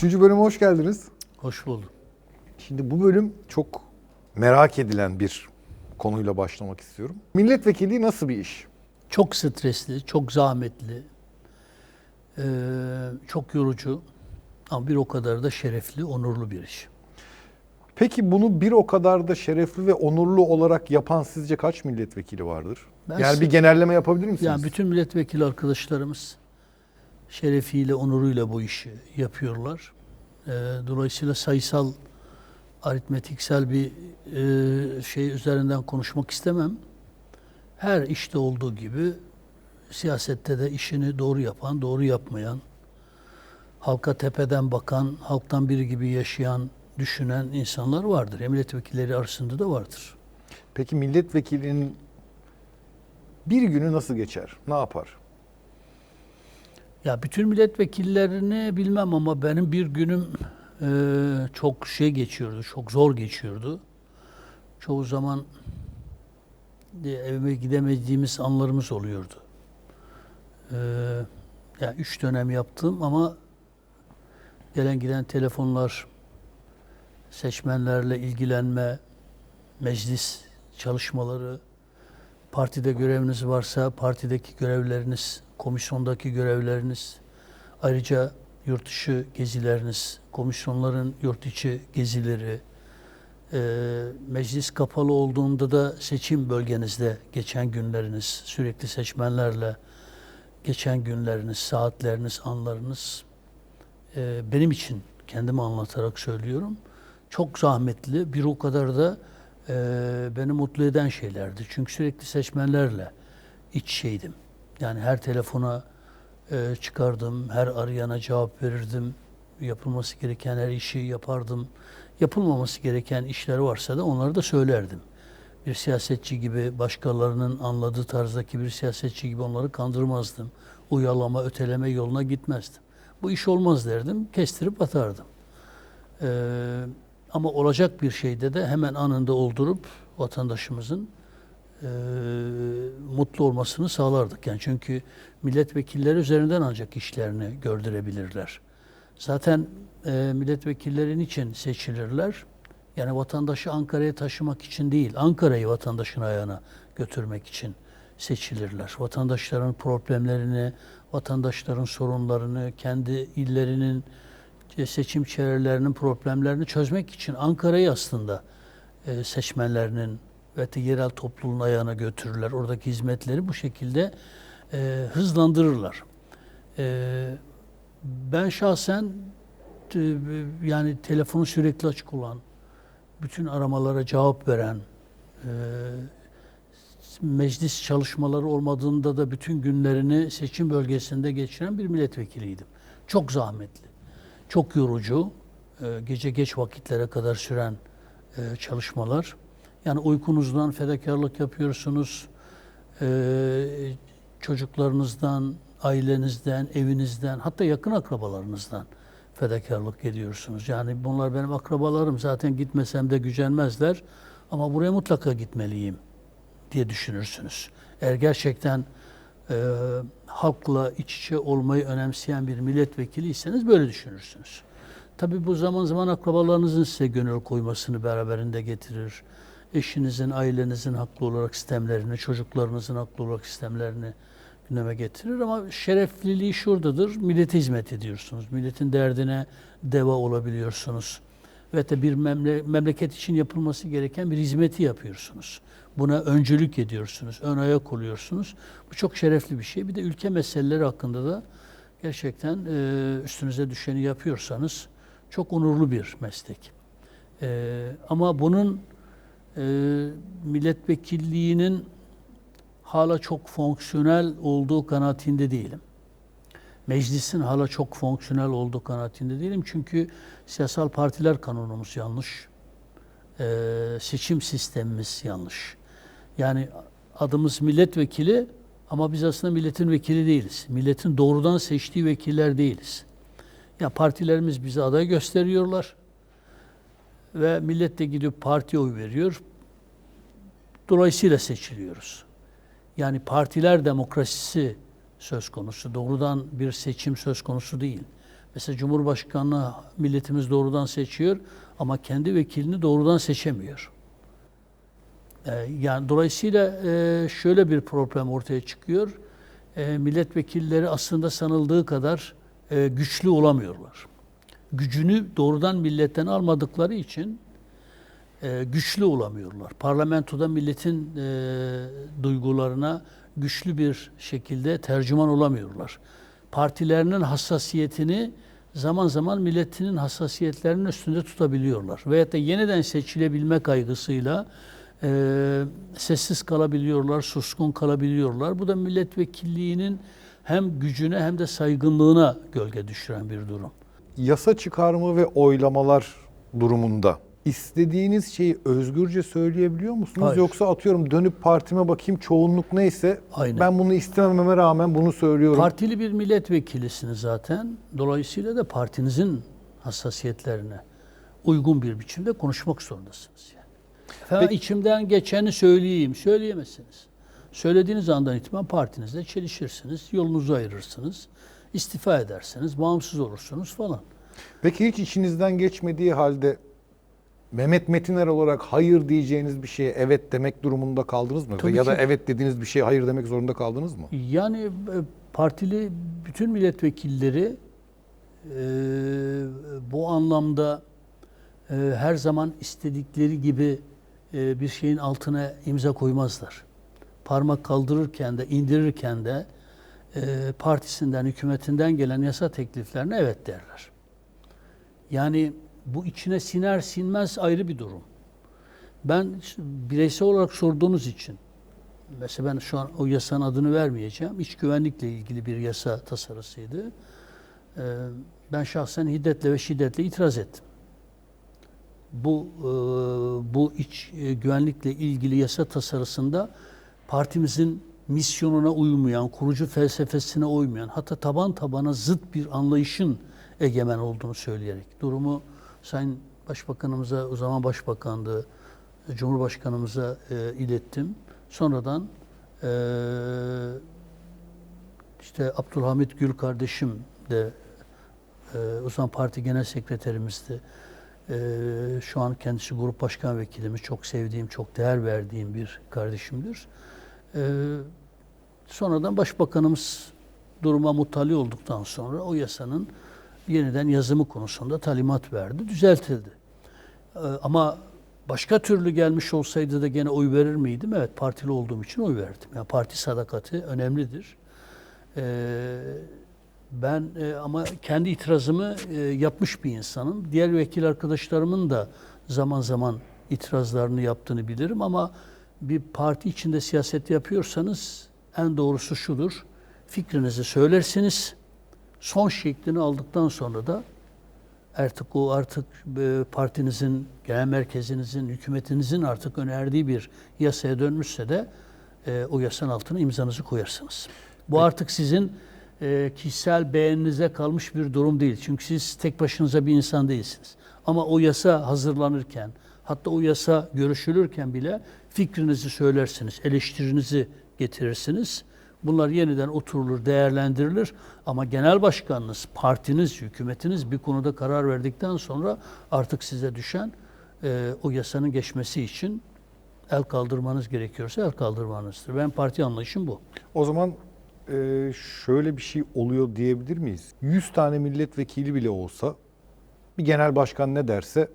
Üçüncü bölüme hoş geldiniz. Hoş buldum. Şimdi bu bölüm çok merak edilen bir konuyla başlamak istiyorum. Milletvekilliği nasıl bir iş? Çok stresli, çok zahmetli, çok yorucu ama bir o kadar da şerefli, onurlu bir iş. Peki bunu bir o kadar da şerefli ve onurlu olarak yapan sizce kaç milletvekili vardır? Ben yani bir genelleme yapabilir misiniz? Yani bütün milletvekili arkadaşlarımız şerefiyle, onuruyla bu işi yapıyorlar. Eee, dolayısıyla sayısal, aritmetiksel bir eee, şey üzerinden konuşmak istemem. Her işte olduğu gibi siyasette de işini doğru yapan, doğru yapmayan, halka tepeden bakan, halktan biri gibi yaşayan, düşünen insanlar vardır. Milletvekilleri arasında da vardır. Peki milletvekilinin bir günü nasıl geçer? Ne yapar? Ya bütün milletvekillerini bilmem ama benim bir günüm e, çok şey geçiyordu, çok zor geçiyordu. Çoğu zaman de evime gidemediğimiz anlarımız oluyordu. E, ya üç dönem yaptım ama gelen giden telefonlar, seçmenlerle ilgilenme, meclis çalışmaları, partide göreviniz varsa partideki görevleriniz, komisyondaki görevleriniz, ayrıca yurt dışı gezileriniz, komisyonların yurt içi gezileri, e, meclis kapalı olduğunda da seçim bölgenizde geçen günleriniz, sürekli seçmenlerle geçen günleriniz, saatleriniz, anlarınız e, benim için kendimi anlatarak söylüyorum. Çok zahmetli, bir o kadar da e, beni mutlu eden şeylerdi. Çünkü sürekli seçmenlerle iç şeydim. Yani her telefona e, çıkardım, her arayana cevap verirdim. Yapılması gereken her işi yapardım. Yapılmaması gereken işler varsa da onları da söylerdim. Bir siyasetçi gibi, başkalarının anladığı tarzdaki bir siyasetçi gibi onları kandırmazdım. Uyalama, öteleme yoluna gitmezdim. Bu iş olmaz derdim, kestirip atardım. Ee, ama olacak bir şeyde de hemen anında oldurup vatandaşımızın e, mutlu olmasını sağlardık. Yani çünkü milletvekilleri üzerinden ancak işlerini gördürebilirler. Zaten e, milletvekillerin için seçilirler. Yani vatandaşı Ankara'ya taşımak için değil, Ankara'yı vatandaşın ayağına götürmek için seçilirler. Vatandaşların problemlerini, vatandaşların sorunlarını, kendi illerinin seçim çevrelerinin problemlerini çözmek için Ankara'yı aslında seçmenlerinin ve yerel topluluğun ayağına götürürler. Oradaki hizmetleri bu şekilde e, hızlandırırlar. E, ben şahsen e, yani telefonu sürekli açık olan, bütün aramalara cevap veren, e, meclis çalışmaları olmadığında da bütün günlerini seçim bölgesinde geçiren bir milletvekiliydim. Çok zahmetli, çok yorucu, e, gece geç vakitlere kadar süren e, çalışmalar. Yani uykunuzdan fedakarlık yapıyorsunuz, e, çocuklarınızdan, ailenizden, evinizden, hatta yakın akrabalarınızdan fedakarlık ediyorsunuz. Yani bunlar benim akrabalarım zaten gitmesem de gücenmezler ama buraya mutlaka gitmeliyim diye düşünürsünüz. Eğer gerçekten e, halkla iç içe olmayı önemseyen bir milletvekiliyseniz böyle düşünürsünüz. Tabii bu zaman zaman akrabalarınızın size gönül koymasını beraberinde getirir. Eşinizin, ailenizin haklı olarak sistemlerini, çocuklarınızın haklı olarak sistemlerini gündeme getirir ama şerefliliği şuradadır. Millete hizmet ediyorsunuz. Milletin derdine deva olabiliyorsunuz. Ve de bir memle- memleket için yapılması gereken bir hizmeti yapıyorsunuz. Buna öncülük ediyorsunuz, ön ayak oluyorsunuz. Bu çok şerefli bir şey. Bir de ülke meseleleri hakkında da gerçekten e, üstünüze düşeni yapıyorsanız çok onurlu bir meslek. E, ama bunun e, milletvekilliğinin hala çok fonksiyonel olduğu kanaatinde değilim. Meclisin hala çok fonksiyonel olduğu kanaatinde değilim. Çünkü siyasal partiler kanunumuz yanlış. Ee, seçim sistemimiz yanlış. Yani adımız milletvekili ama biz aslında milletin vekili değiliz. Milletin doğrudan seçtiği vekiller değiliz. Ya partilerimiz bize aday gösteriyorlar ve millet de gidip partiye oy veriyor. Dolayısıyla seçiliyoruz. Yani partiler demokrasisi söz konusu. Doğrudan bir seçim söz konusu değil. Mesela Cumhurbaşkanlığı milletimiz doğrudan seçiyor ama kendi vekilini doğrudan seçemiyor. Ee, yani dolayısıyla e, şöyle bir problem ortaya çıkıyor. E, milletvekilleri aslında sanıldığı kadar e, güçlü olamıyorlar. Gücünü doğrudan milletten almadıkları için e, güçlü olamıyorlar. Parlamentoda milletin e, duygularına güçlü bir şekilde tercüman olamıyorlar. Partilerinin hassasiyetini zaman zaman milletinin hassasiyetlerinin üstünde tutabiliyorlar. Veyahut da yeniden seçilebilme kaygısıyla e, sessiz kalabiliyorlar, suskun kalabiliyorlar. Bu da milletvekilliğinin hem gücüne hem de saygınlığına gölge düşüren bir durum. Yasa çıkarma ve oylamalar durumunda istediğiniz şeyi özgürce söyleyebiliyor musunuz? Hayır. Yoksa atıyorum dönüp partime bakayım çoğunluk neyse Aynen. ben bunu istemememe rağmen bunu söylüyorum. Partili bir milletvekilisiniz zaten. Dolayısıyla da partinizin hassasiyetlerine uygun bir biçimde konuşmak zorundasınız. Yani. Efendim Peki- içimden geçeni söyleyeyim, söyleyemezsiniz. Söylediğiniz andan itibaren partinizle çelişirsiniz, yolunuzu ayırırsınız, istifa edersiniz, bağımsız olursunuz falan. Peki hiç içinizden geçmediği halde Mehmet Metiner olarak hayır diyeceğiniz bir şeye evet demek durumunda kaldınız mı? Tabii ya da ki. evet dediğiniz bir şeye hayır demek zorunda kaldınız mı? Yani e, partili bütün milletvekilleri e, bu anlamda e, her zaman istedikleri gibi e, bir şeyin altına imza koymazlar. Parmak kaldırırken de indirirken de partisinden, hükümetinden gelen yasa tekliflerine evet derler. Yani bu içine siner sinmez ayrı bir durum. Ben bireysel olarak sorduğunuz için Mesela ben şu an o yasanın adını vermeyeceğim. İç güvenlikle ilgili bir yasa tasarısıydı. Ee, ben şahsen hiddetle ve şiddetle itiraz ettim. Bu e, bu iç e, güvenlikle ilgili yasa tasarısında partimizin misyonuna uymayan, kurucu felsefesine uymayan, hatta taban tabana zıt bir anlayışın egemen olduğunu söyleyerek durumu Sayın Başbakanımıza, o zaman Başbakandı, Cumhurbaşkanımıza e, ilettim. Sonradan e, işte Abdülhamit Gül kardeşim de e, o zaman parti genel sekreterimizdi. E, şu an kendisi grup başkan vekilimiz. Çok sevdiğim, çok değer verdiğim bir kardeşimdir. E, sonradan başbakanımız duruma muttali olduktan sonra o yasanın yeniden yazımı konusunda talimat verdi. Düzeltildi. E, ama başka türlü gelmiş olsaydı da gene oy verir miydim? Evet partili olduğum için oy verdim. Yani parti sadakati önemlidir. Ee, ben e, ama kendi itirazımı e, yapmış bir insanım. Diğer vekil arkadaşlarımın da zaman zaman itirazlarını yaptığını bilirim ama bir parti içinde siyaset yapıyorsanız en doğrusu şudur. Fikrinizi söylersiniz. Son şeklini aldıktan sonra da artık o artık e, partinizin, genel merkezinizin, hükümetinizin artık önerdiği bir yasaya dönmüşse de e, o yasanın altına imzanızı koyarsınız. Bu artık sizin e, kişisel beğeninize kalmış bir durum değil. Çünkü siz tek başınıza bir insan değilsiniz. Ama o yasa hazırlanırken, hatta o yasa görüşülürken bile fikrinizi söylersiniz, eleştirinizi getirirsiniz. Bunlar yeniden oturulur, değerlendirilir. Ama genel başkanınız, partiniz, hükümetiniz bir konuda karar verdikten sonra artık size düşen e, o yasanın geçmesi için el kaldırmanız gerekiyorsa el kaldırmanızdır. Ben parti anlayışım bu. O zaman e, şöyle bir şey oluyor diyebilir miyiz? 100 tane milletvekili bile olsa bir genel başkan ne derse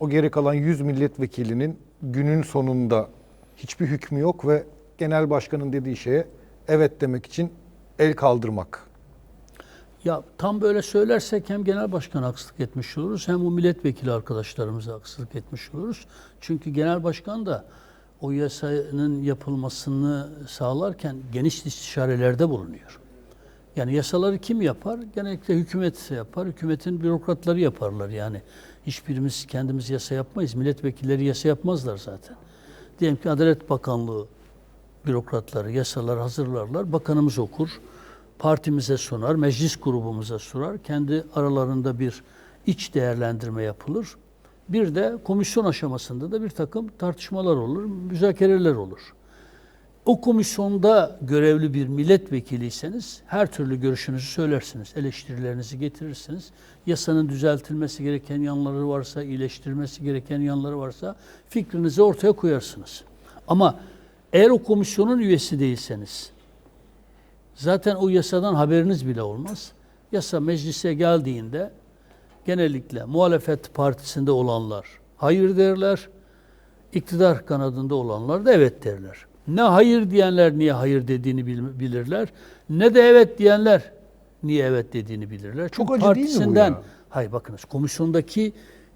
o geri kalan 100 milletvekilinin günün sonunda hiçbir hükmü yok ve genel başkanın dediği şeye evet demek için el kaldırmak. Ya tam böyle söylersek hem genel başkan haksızlık etmiş oluruz hem o milletvekili arkadaşlarımıza haksızlık etmiş oluruz. Çünkü genel başkan da o yasanın yapılmasını sağlarken geniş istişarelerde bulunuyor. Yani yasaları kim yapar? Genellikle hükümet yapar. Hükümetin bürokratları yaparlar yani. Hiçbirimiz kendimiz yasa yapmayız. Milletvekilleri yasa yapmazlar zaten. Diyelim ki Adalet Bakanlığı bürokratları yasalar hazırlarlar. Bakanımız okur. Partimize sunar, meclis grubumuza sunar. Kendi aralarında bir iç değerlendirme yapılır. Bir de komisyon aşamasında da bir takım tartışmalar olur, müzakereler olur. O komisyonda görevli bir milletvekiliyseniz her türlü görüşünüzü söylersiniz, eleştirilerinizi getirirsiniz. Yasanın düzeltilmesi gereken yanları varsa, iyileştirilmesi gereken yanları varsa fikrinizi ortaya koyarsınız. Ama eğer o komisyonun üyesi değilseniz, zaten o yasadan haberiniz bile olmaz. Yasa meclise geldiğinde genellikle muhalefet partisinde olanlar hayır derler, iktidar kanadında olanlar da evet derler. Ne hayır diyenler niye hayır dediğini bil- bilirler, ne de evet diyenler niye evet dediğini bilirler. Çok Çünkü acı değil mi bu partisinden, ya? hayır bakınız komisyondaki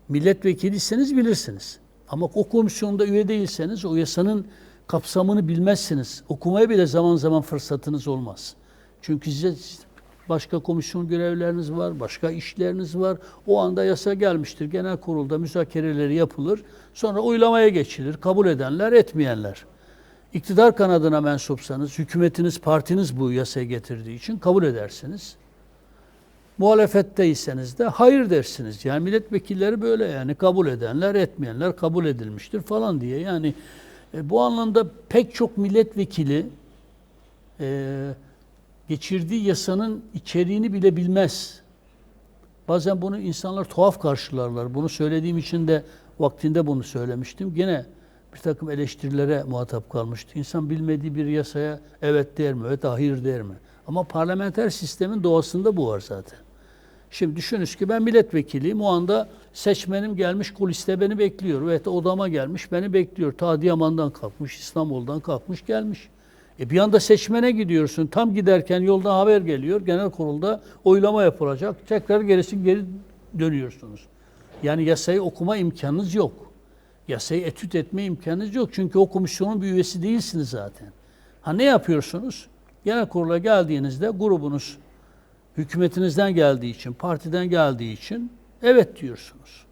milletvekiliyseniz bilirsiniz. Ama o komisyonda üye değilseniz o yasanın kapsamını bilmezsiniz. Okumaya bile zaman zaman fırsatınız olmaz. Çünkü size başka komisyon görevleriniz var, başka işleriniz var. O anda yasa gelmiştir. Genel kurulda müzakereleri yapılır. Sonra oylamaya geçilir. Kabul edenler, etmeyenler. İktidar kanadına mensupsanız, hükümetiniz, partiniz bu yasayı getirdiği için kabul edersiniz. Muhalefetteyseniz de hayır dersiniz. Yani milletvekilleri böyle yani kabul edenler, etmeyenler kabul edilmiştir falan diye. Yani e, bu anlamda pek çok milletvekili e, geçirdiği yasanın içeriğini bile bilmez. Bazen bunu insanlar tuhaf karşılarlar. Bunu söylediğim için de vaktinde bunu söylemiştim. Gene bir takım eleştirilere muhatap kalmıştı. İnsan bilmediği bir yasaya evet der mi, evet hayır der mi? Ama parlamenter sistemin doğasında bu var zaten. Şimdi düşününüz ki ben milletvekiliyim. O anda seçmenim gelmiş kuliste beni bekliyor. Evet odama gelmiş beni bekliyor. Ta Adıyaman'dan kalkmış, İstanbul'dan kalkmış gelmiş. E bir anda seçmene gidiyorsun. Tam giderken yolda haber geliyor. Genel kurulda oylama yapılacak. Tekrar gerisi geri dönüyorsunuz. Yani yasayı okuma imkanınız yok. Yasayı etüt etme imkanınız yok. Çünkü o komisyonun bir üyesi değilsiniz zaten. Ha ne yapıyorsunuz? Genel kurula geldiğinizde grubunuz hükümetinizden geldiği için, partiden geldiği için evet diyorsunuz.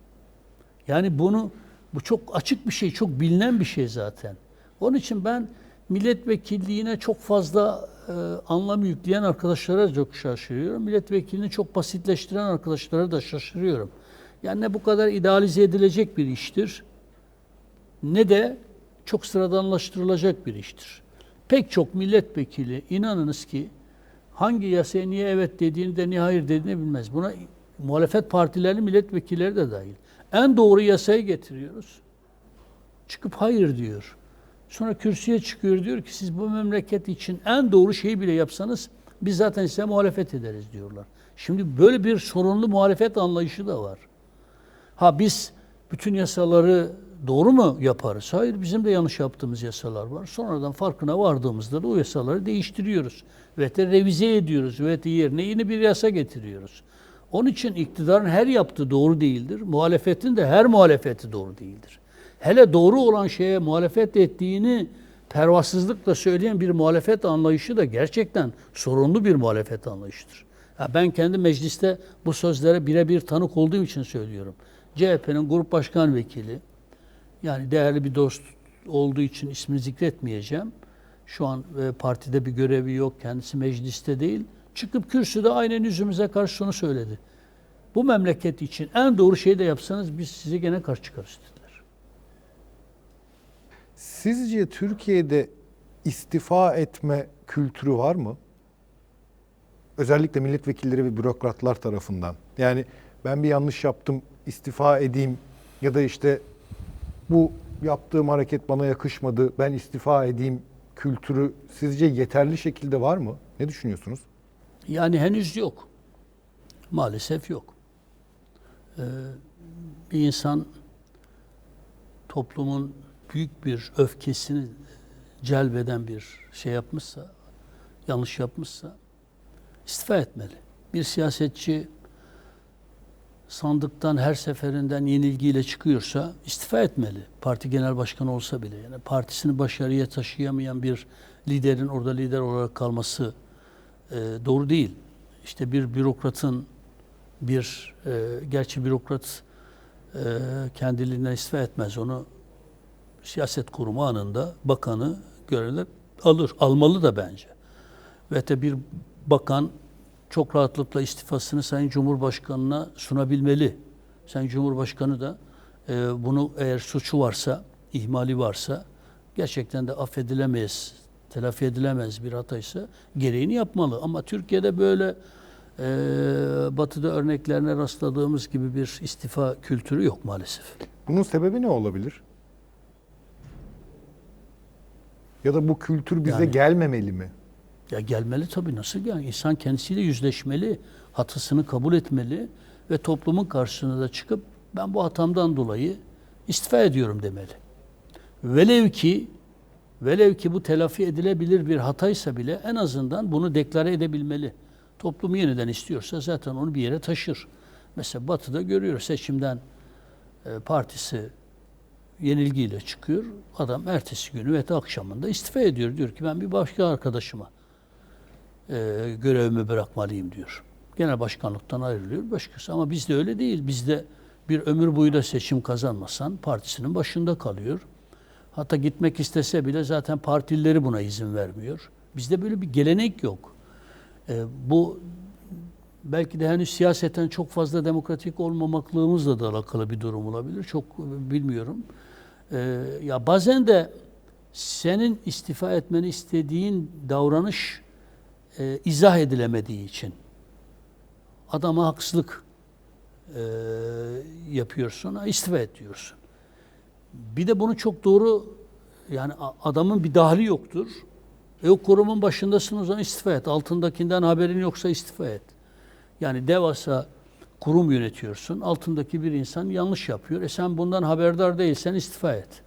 Yani bunu bu çok açık bir şey, çok bilinen bir şey zaten. Onun için ben milletvekilliğine çok fazla e, anlam yükleyen arkadaşlara çok şaşırıyorum. Milletvekilini çok basitleştiren arkadaşlara da şaşırıyorum. Yani ne bu kadar idealize edilecek bir iştir ne de çok sıradanlaştırılacak bir iştir. Pek çok milletvekili inanınız ki hangi yasaya niye evet dediğini de niye hayır dediğini bilmez. Buna muhalefet partilerinin milletvekilleri de dahil. En doğru yasayı getiriyoruz. Çıkıp hayır diyor. Sonra kürsüye çıkıyor diyor ki siz bu memleket için en doğru şeyi bile yapsanız biz zaten size muhalefet ederiz diyorlar. Şimdi böyle bir sorunlu muhalefet anlayışı da var. Ha biz bütün yasaları doğru mu yaparız? Hayır bizim de yanlış yaptığımız yasalar var. Sonradan farkına vardığımızda da o yasaları değiştiriyoruz. Ve de revize ediyoruz. Ve de yerine yeni bir yasa getiriyoruz. Onun için iktidarın her yaptığı doğru değildir. Muhalefetin de her muhalefeti doğru değildir. Hele doğru olan şeye muhalefet ettiğini pervasızlıkla söyleyen bir muhalefet anlayışı da gerçekten sorunlu bir muhalefet anlayışıdır. Ya ben kendi mecliste bu sözlere birebir tanık olduğum için söylüyorum. CHP'nin grup başkan vekili, yani değerli bir dost olduğu için ismini zikretmeyeceğim. Şu an e, partide bir görevi yok, kendisi mecliste değil. Çıkıp kürsüde aynen yüzümüze karşı şunu söyledi. Bu memleket için en doğru şeyi de yapsanız biz size gene karşı çıkarız dediler. Sizce Türkiye'de istifa etme kültürü var mı? Özellikle milletvekilleri ve bürokratlar tarafından. Yani ben bir yanlış yaptım, istifa edeyim ya da işte bu yaptığım hareket bana yakışmadı, ben istifa edeyim kültürü sizce yeterli şekilde var mı? Ne düşünüyorsunuz? Yani henüz yok. Maalesef yok. Ee, bir insan toplumun büyük bir öfkesini celbeden bir şey yapmışsa, yanlış yapmışsa istifa etmeli. Bir siyasetçi sandıktan her seferinden yenilgiyle çıkıyorsa istifa etmeli. Parti genel başkanı olsa bile. Yani partisini başarıya taşıyamayan bir liderin orada lider olarak kalması e, doğru değil. İşte bir bürokratın bir e, gerçi bürokrat e, kendiliğinden istifa etmez. Onu siyaset kurumu anında bakanı görevler alır. Almalı da bence. Ve de bir bakan çok rahatlıkla istifasını Sayın Cumhurbaşkanı'na sunabilmeli. Sayın Cumhurbaşkanı da e, bunu eğer suçu varsa, ihmali varsa gerçekten de affedilemeyiz telafi edilemez bir hataysa gereğini yapmalı. Ama Türkiye'de böyle e, batıda örneklerine rastladığımız gibi bir istifa kültürü yok maalesef. Bunun sebebi ne olabilir? Ya da bu kültür bize Yani- gelmemeli mi? Ya gelmeli tabii nasıl yani insan kendisiyle yüzleşmeli, hatasını kabul etmeli ve toplumun karşısına da çıkıp ben bu hatamdan dolayı istifa ediyorum demeli. Velev ki velev ki bu telafi edilebilir bir hataysa bile en azından bunu deklare edebilmeli. Toplum yeniden istiyorsa zaten onu bir yere taşır. Mesela Batı'da görüyoruz seçimden e, partisi yenilgiyle çıkıyor. Adam ertesi günü ve akşamında istifa ediyor. Diyor ki ben bir başka arkadaşıma e, görevimi bırakmalıyım diyor. Genel başkanlıktan ayrılıyor başkası. Ama bizde öyle değil. Bizde bir ömür boyu da seçim kazanmasan partisinin başında kalıyor. Hatta gitmek istese bile zaten partilileri buna izin vermiyor. Bizde böyle bir gelenek yok. E, bu belki de henüz siyaseten çok fazla demokratik olmamaklığımızla da alakalı bir durum olabilir. Çok bilmiyorum. E, ya bazen de senin istifa etmeni istediğin davranış e, izah edilemediği için adama haksızlık e, yapıyorsun, istifa et diyorsun. Bir de bunu çok doğru yani adamın bir dahli yoktur. E o kurumun başındasın o zaman istifa et. Altındakinden haberin yoksa istifa et. Yani devasa kurum yönetiyorsun. Altındaki bir insan yanlış yapıyor. E sen bundan haberdar değilsen istifa et.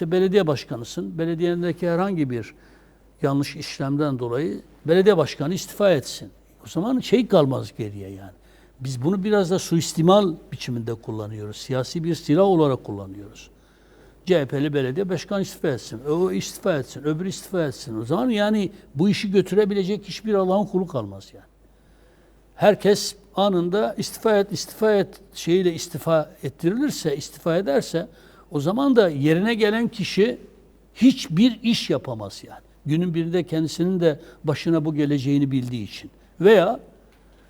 E belediye başkanısın. Belediyendeki herhangi bir yanlış işlemden dolayı belediye başkanı istifa etsin. O zaman şey kalmaz geriye yani. Biz bunu biraz da suistimal biçiminde kullanıyoruz. Siyasi bir silah olarak kullanıyoruz. CHP'li belediye başkan istifa etsin. O istifa etsin. Öbürü istifa etsin. O zaman yani bu işi götürebilecek hiçbir Allah'ın kulu kalmaz yani. Herkes anında istifa et, istifa et şeyiyle istifa ettirilirse, istifa ederse o zaman da yerine gelen kişi hiçbir iş yapamaz yani. Günün birinde kendisinin de başına bu geleceğini bildiği için. Veya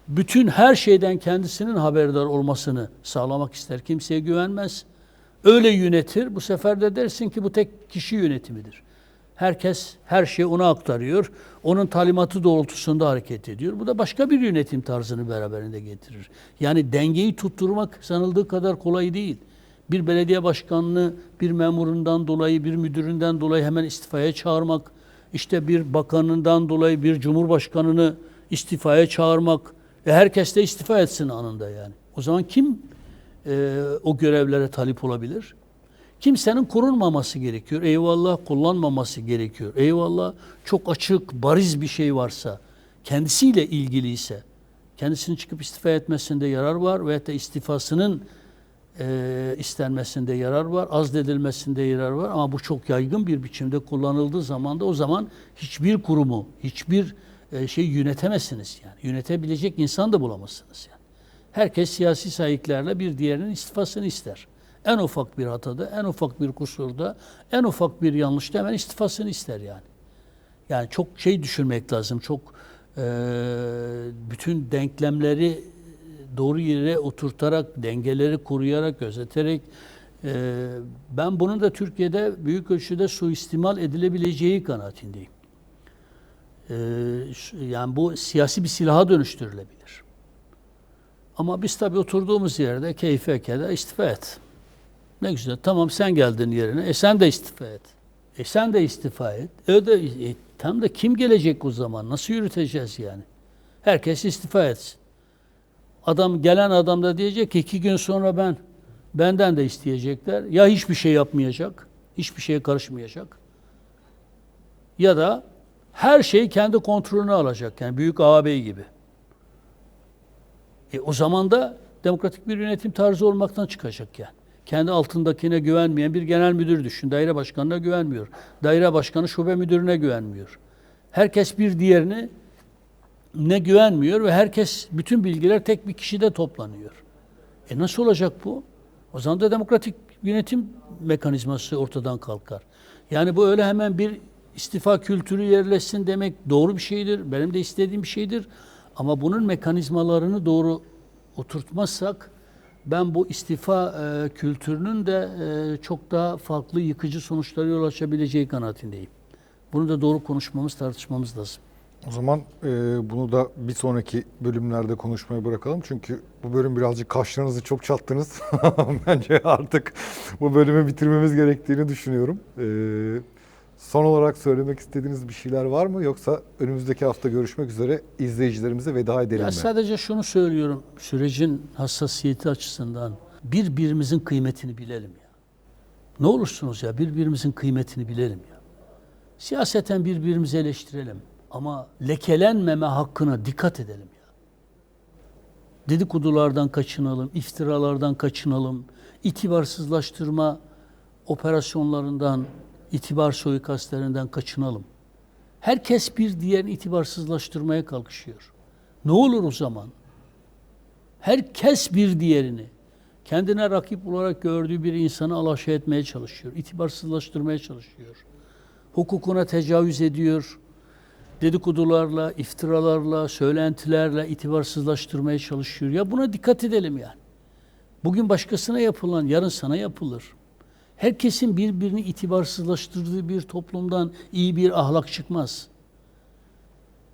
bütün her şeyden kendisinin haberdar olmasını sağlamak ister. Kimseye güvenmez. Öyle yönetir. Bu sefer de dersin ki bu tek kişi yönetimidir. Herkes her şeyi ona aktarıyor. Onun talimatı doğrultusunda hareket ediyor. Bu da başka bir yönetim tarzını beraberinde getirir. Yani dengeyi tutturmak sanıldığı kadar kolay değil. Bir belediye başkanını bir memurundan dolayı, bir müdüründen dolayı hemen istifaya çağırmak, işte bir bakanından dolayı bir cumhurbaşkanını istifaya çağırmak ve herkes de istifa etsin anında yani. O zaman kim e, o görevlere talip olabilir? Kimsenin korunmaması gerekiyor. Eyvallah kullanmaması gerekiyor. Eyvallah çok açık, bariz bir şey varsa, kendisiyle ilgiliyse, kendisinin çıkıp istifa etmesinde yarar var ve da istifasının e, istenmesinde yarar var, azdedilmesinde yarar var ama bu çok yaygın bir biçimde kullanıldığı zaman da o zaman hiçbir kurumu, hiçbir e, şey yönetemezsiniz yani. Yönetebilecek insan da bulamazsınız yani. Herkes siyasi sahiplerle bir diğerinin istifasını ister. En ufak bir hatada, en ufak bir kusurda, en ufak bir yanlışta hemen istifasını ister yani. Yani çok şey düşünmek lazım. Çok e, bütün denklemleri doğru yere oturtarak, dengeleri koruyarak, gözeterek e, ben bunun da Türkiye'de büyük ölçüde suistimal edilebileceği kanaatindeyim. E, yani bu siyasi bir silaha dönüştürülebilir. Ama biz tabii oturduğumuz yerde keyfe keder istifa et. Ne güzel. Tamam sen geldin yerine. E sen de istifa et. E sen de istifa et. E de, e, tam da kim gelecek o zaman? Nasıl yürüteceğiz yani? Herkes istifa etsin. Adam gelen adam da diyecek ki iki gün sonra ben benden de isteyecekler. Ya hiçbir şey yapmayacak, hiçbir şeye karışmayacak. Ya da her şeyi kendi kontrolüne alacak. Yani büyük ağabey gibi. E o zaman da demokratik bir yönetim tarzı olmaktan çıkacak yani. Kendi altındakine güvenmeyen bir genel müdür düşün. Daire başkanına güvenmiyor. Daire başkanı şube müdürüne güvenmiyor. Herkes bir diğerini ne güvenmiyor ve herkes bütün bilgiler tek bir kişide toplanıyor. E nasıl olacak bu? O zaman da demokratik yönetim mekanizması ortadan kalkar. Yani bu öyle hemen bir istifa kültürü yerleşsin demek doğru bir şeydir. Benim de istediğim bir şeydir. Ama bunun mekanizmalarını doğru oturtmazsak ben bu istifa e, kültürünün de e, çok daha farklı yıkıcı sonuçlara yol açabileceği kanaatindeyim. Bunu da doğru konuşmamız, tartışmamız lazım. O zaman e, bunu da bir sonraki bölümlerde konuşmaya bırakalım. Çünkü bu bölüm birazcık kaşlarınızı çok çattınız. Bence artık bu bölümü bitirmemiz gerektiğini düşünüyorum. E, son olarak söylemek istediğiniz bir şeyler var mı? Yoksa önümüzdeki hafta görüşmek üzere izleyicilerimize veda edelim Ya mi? sadece şunu söylüyorum. Sürecin hassasiyeti açısından birbirimizin kıymetini bilelim ya. Ne olursunuz ya birbirimizin kıymetini bilelim ya. Siyaseten birbirimizi eleştirelim ama lekelenmeme hakkına dikkat edelim ya. Dedikodulardan kaçınalım, iftiralardan kaçınalım, itibarsızlaştırma operasyonlarından, itibar suikastlerinden kaçınalım. Herkes bir diğerini itibarsızlaştırmaya kalkışıyor. Ne olur o zaman? Herkes bir diğerini kendine rakip olarak gördüğü bir insanı alaşağı etmeye çalışıyor. itibarsızlaştırmaya çalışıyor. Hukukuna tecavüz ediyor. Dedikodularla, iftiralarla, söylentilerle itibarsızlaştırmaya çalışıyor. Ya buna dikkat edelim yani. Bugün başkasına yapılan yarın sana yapılır. Herkesin birbirini itibarsızlaştırdığı bir toplumdan iyi bir ahlak çıkmaz.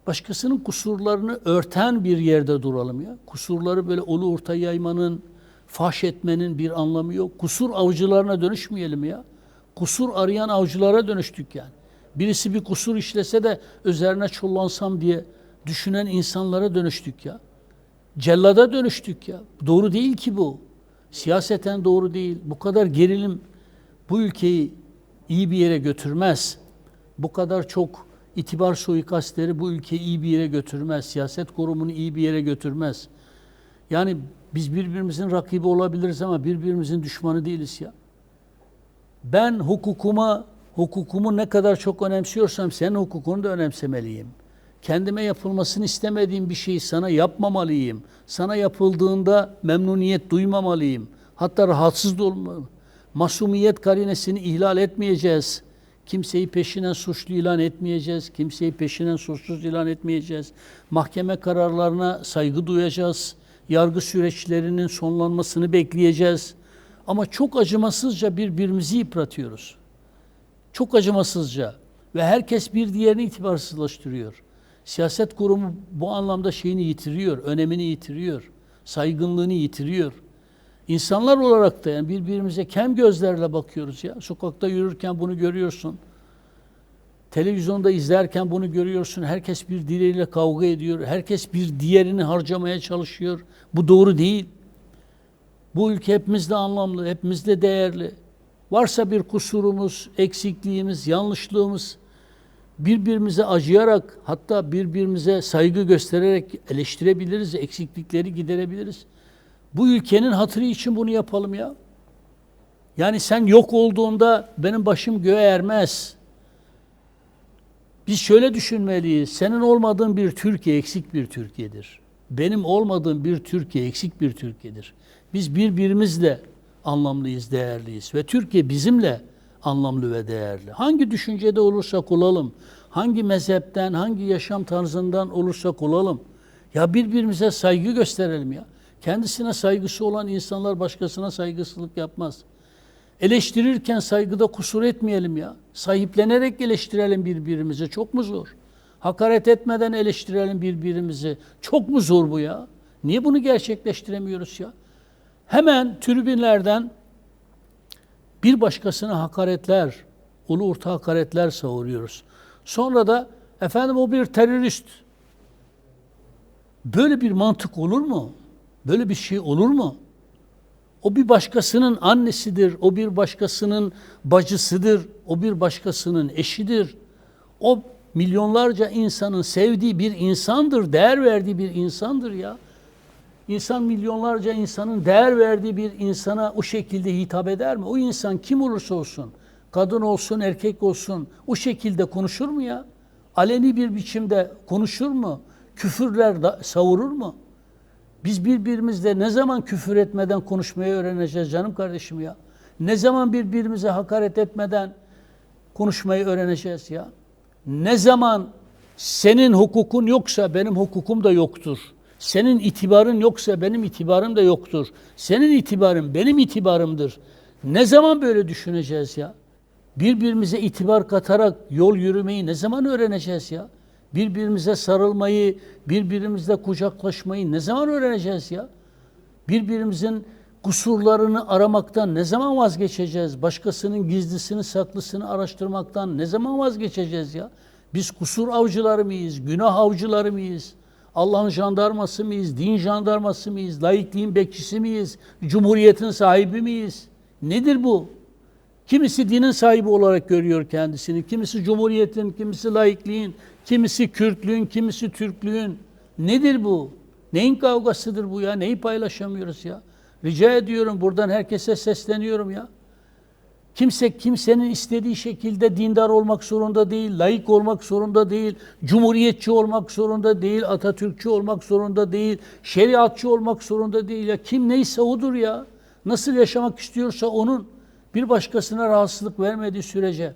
Başkasının kusurlarını örten bir yerde duralım ya. Kusurları böyle ulu orta yaymanın, fahş etmenin bir anlamı yok. Kusur avcılarına dönüşmeyelim ya. Kusur arayan avcılara dönüştük yani. Birisi bir kusur işlese de üzerine çullansam diye düşünen insanlara dönüştük ya. Cellada dönüştük ya. Doğru değil ki bu. Siyaseten doğru değil. Bu kadar gerilim bu ülkeyi iyi bir yere götürmez. Bu kadar çok itibar suikastleri bu ülkeyi iyi bir yere götürmez. Siyaset kurumunu iyi bir yere götürmez. Yani biz birbirimizin rakibi olabiliriz ama birbirimizin düşmanı değiliz ya. Ben hukukuma, hukukumu ne kadar çok önemsiyorsam senin hukukunu da önemsemeliyim. Kendime yapılmasını istemediğim bir şeyi sana yapmamalıyım. Sana yapıldığında memnuniyet duymamalıyım. Hatta rahatsız da olmalıyım. Masumiyet karinesini ihlal etmeyeceğiz. Kimseyi peşinen suçlu ilan etmeyeceğiz. Kimseyi peşinen suçsuz ilan etmeyeceğiz. Mahkeme kararlarına saygı duyacağız. Yargı süreçlerinin sonlanmasını bekleyeceğiz. Ama çok acımasızca birbirimizi yıpratıyoruz. Çok acımasızca ve herkes bir diğerini itibarsızlaştırıyor. Siyaset kurumu bu anlamda şeyini yitiriyor, önemini yitiriyor, saygınlığını yitiriyor. İnsanlar olarak da yani birbirimize kem gözlerle bakıyoruz ya. Sokakta yürürken bunu görüyorsun. Televizyonda izlerken bunu görüyorsun. Herkes bir diğeriyle kavga ediyor. Herkes bir diğerini harcamaya çalışıyor. Bu doğru değil. Bu ülke hepimizde anlamlı, hepimizde değerli. Varsa bir kusurumuz, eksikliğimiz, yanlışlığımız birbirimize acıyarak hatta birbirimize saygı göstererek eleştirebiliriz, eksiklikleri giderebiliriz. Bu ülkenin hatırı için bunu yapalım ya. Yani sen yok olduğunda benim başım göğe ermez. Biz şöyle düşünmeliyiz. Senin olmadığın bir Türkiye eksik bir Türkiye'dir. Benim olmadığım bir Türkiye eksik bir Türkiye'dir. Biz birbirimizle anlamlıyız, değerliyiz ve Türkiye bizimle anlamlı ve değerli. Hangi düşüncede olursak olalım, hangi mezhepten, hangi yaşam tarzından olursak olalım, ya birbirimize saygı gösterelim ya. Kendisine saygısı olan insanlar başkasına saygısızlık yapmaz. Eleştirirken saygıda kusur etmeyelim ya. Sahiplenerek eleştirelim birbirimizi. Çok mu zor? Hakaret etmeden eleştirelim birbirimizi. Çok mu zor bu ya? Niye bunu gerçekleştiremiyoruz ya? Hemen tribünlerden bir başkasına hakaretler, ulu orta hakaretler savuruyoruz. Sonra da efendim o bir terörist. Böyle bir mantık olur mu? Böyle bir şey olur mu? O bir başkasının annesidir, o bir başkasının bacısıdır, o bir başkasının eşidir. O milyonlarca insanın sevdiği bir insandır, değer verdiği bir insandır ya. İnsan milyonlarca insanın değer verdiği bir insana o şekilde hitap eder mi? O insan kim olursa olsun, kadın olsun, erkek olsun o şekilde konuşur mu ya? Aleni bir biçimde konuşur mu? Küfürler da savurur mu? Biz birbirimizle ne zaman küfür etmeden konuşmayı öğreneceğiz canım kardeşim ya? Ne zaman birbirimize hakaret etmeden konuşmayı öğreneceğiz ya? Ne zaman senin hukukun yoksa benim hukukum da yoktur. Senin itibarın yoksa benim itibarım da yoktur. Senin itibarın benim itibarımdır. Ne zaman böyle düşüneceğiz ya? Birbirimize itibar katarak yol yürümeyi ne zaman öğreneceğiz ya? Birbirimize sarılmayı, birbirimizle kucaklaşmayı ne zaman öğreneceğiz ya? Birbirimizin kusurlarını aramaktan ne zaman vazgeçeceğiz? Başkasının gizlisini, saklısını araştırmaktan ne zaman vazgeçeceğiz ya? Biz kusur avcıları mıyız? Günah avcıları mıyız? Allah'ın jandarması mıyız? Din jandarması mıyız? Laikliğin bekçisi miyiz? Cumhuriyetin sahibi miyiz? Nedir bu? Kimisi dinin sahibi olarak görüyor kendisini. Kimisi cumhuriyetin, kimisi laikliğin, kimisi Kürtlüğün, kimisi Türklüğün. Nedir bu? Neyin kavgasıdır bu ya? Neyi paylaşamıyoruz ya? Rica ediyorum buradan herkese sesleniyorum ya. Kimse kimsenin istediği şekilde dindar olmak zorunda değil, laik olmak zorunda değil, cumhuriyetçi olmak zorunda değil, Atatürkçü olmak zorunda değil, şeriatçı olmak zorunda değil. Ya kim neyse odur ya. Nasıl yaşamak istiyorsa onun bir başkasına rahatsızlık vermediği sürece,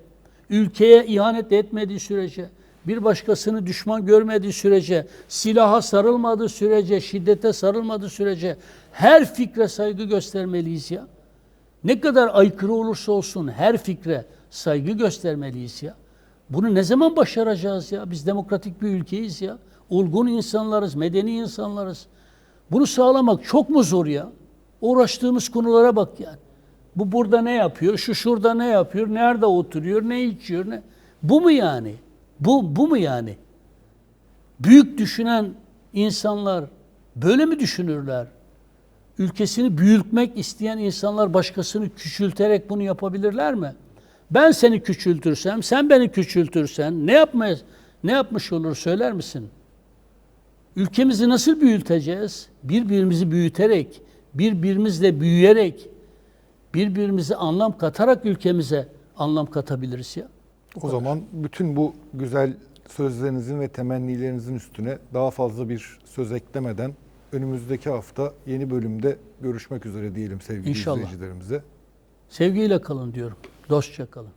ülkeye ihanet etmediği sürece, bir başkasını düşman görmediği sürece, silaha sarılmadığı sürece, şiddete sarılmadığı sürece her fikre saygı göstermeliyiz ya. Ne kadar aykırı olursa olsun her fikre saygı göstermeliyiz ya. Bunu ne zaman başaracağız ya? Biz demokratik bir ülkeyiz ya. Olgun insanlarız, medeni insanlarız. Bunu sağlamak çok mu zor ya? Uğraştığımız konulara bak yani. Bu burada ne yapıyor? Şu şurada ne yapıyor? Nerede oturuyor? Ne içiyor? Ne? Bu mu yani? Bu bu mu yani? Büyük düşünen insanlar böyle mi düşünürler? Ülkesini büyütmek isteyen insanlar başkasını küçülterek bunu yapabilirler mi? Ben seni küçültürsem, sen beni küçültürsen ne yapmaya ne yapmış olur söyler misin? Ülkemizi nasıl büyüteceğiz? Birbirimizi büyüterek, birbirimizle büyüyerek, birbirimize anlam katarak ülkemize anlam katabiliriz ya. O zaman bütün bu güzel sözlerinizin ve temennilerinizin üstüne daha fazla bir söz eklemeden önümüzdeki hafta yeni bölümde görüşmek üzere diyelim sevgili İnşallah. izleyicilerimize. Sevgiyle kalın diyorum. Dostça kalın.